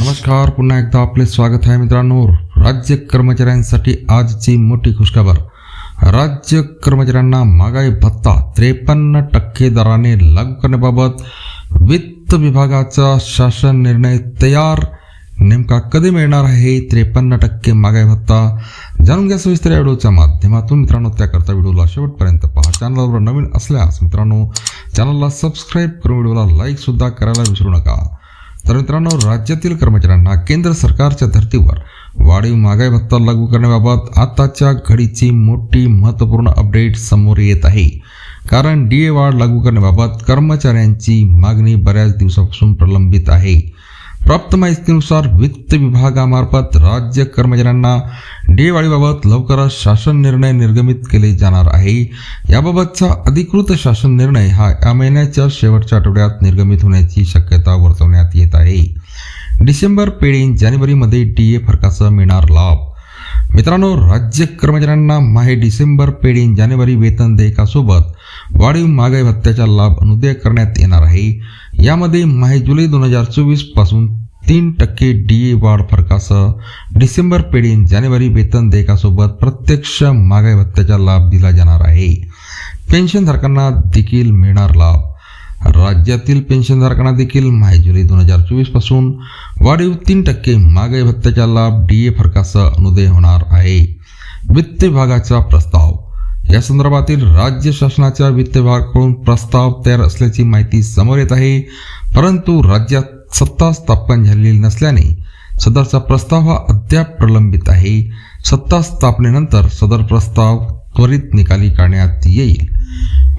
नमस्कार पुन्हा एकदा आपले स्वागत आहे मित्रांनो. राज्य कर्मचाऱ्यांसाठी आजची मोठी खुशखबर. राज्य कर्मचाऱ्यांना महागाई भत्ता त्रेपन्न टक्के दराने लागू करण्याबाबत वित्त विभागाचा शासन निर्णय तयार. नेमका कधी मिळणार आहे त्रेपन्न टक्के महागाई भत्ता? जाणून घ्या सविस्तर या व्हिडिओच्या माध्यमातून. मित्रांनो त्याकरता व्हिडिओला शेवटपर्यंत पहा. चॅनलवर नवीन असल्यास मित्रांनो चॅनलला सबस्क्राईब करून व्हिडिओला लाईकसुद्धा करायला विसरू नका. तर मित्रांनो राज्यातील कर्मचाऱ्यांना केंद्र सरकारच्या धर्तीवर वाढीव महागाई भत्ता लागू करण्याबाबत आताच्या घडीची मोठी महत्त्वपूर्ण अपडेट समोर येत आहे. कारण डी ए वाढ लागू करण्याबाबत कर्मचाऱ्यांची मागणी बऱ्याच दिवसापासून प्रलंबित आहे. प्राप्त माहितीनुसार वित्त विभागामार्फत राज्य कर्मचाऱ्यांना डी ए वाढीबाबत लवकरच शासन निर्णय निर्गमित केले जाणार आहे. याबाबतचा अधिकृत शासन निर्णय हा या महिन्याच्या शेवटच्या आठवड्यात निर्गमित होण्याची शक्यता वर्तवण्यात येत आहे. डिसेंबर पेढीन जानेवारीमध्ये डी ए फरकाचं मिळणार लाभ. मित्रांनो राज्य कर्मचाऱ्यांना माहे डिसेंबर पेढीन जानेवारी वेतन देयकासोबत वाढीव महागाई भत्त्याचा लाभ अनुदय करण्यात येणार आहे. यामध्ये माहे जुलै दोन हजार चोवीसपासून तीन टक्के डी ए वाढ फरकासह डिसेंबर पेढीन जानेवारी वेतन देयकासोबत प्रत्यक्ष महागाई भत्त्याचा लाभ दिला जाणार आहे. पेन्शनधारकांना देखील मिळणार लाभ. राज्यातील पेन्शनधारकांना देखील माहे जुलै दोन हजार चोवीसपासून वाढीव तीन टक्के महागाई भत्त्याचा लाभ डी ए फरकासह अनुदय होणार आहे. वित्त विभागाचा प्रस्ताव. या संदर्भातील राज्य शासनाच्या वित्त विभागाकडून प्रस्ताव तयार असल्याची माहिती समोर येत आहे. परंतु राज्यात सत्ता स्थापन झालेली नसल्याने सदरचा प्रस्ताव हा अद्याप प्रलंबित आहे. सत्ता स्थापनेनंतर सदर प्रस्ताव त्वरित निकाली काढण्यात येईल.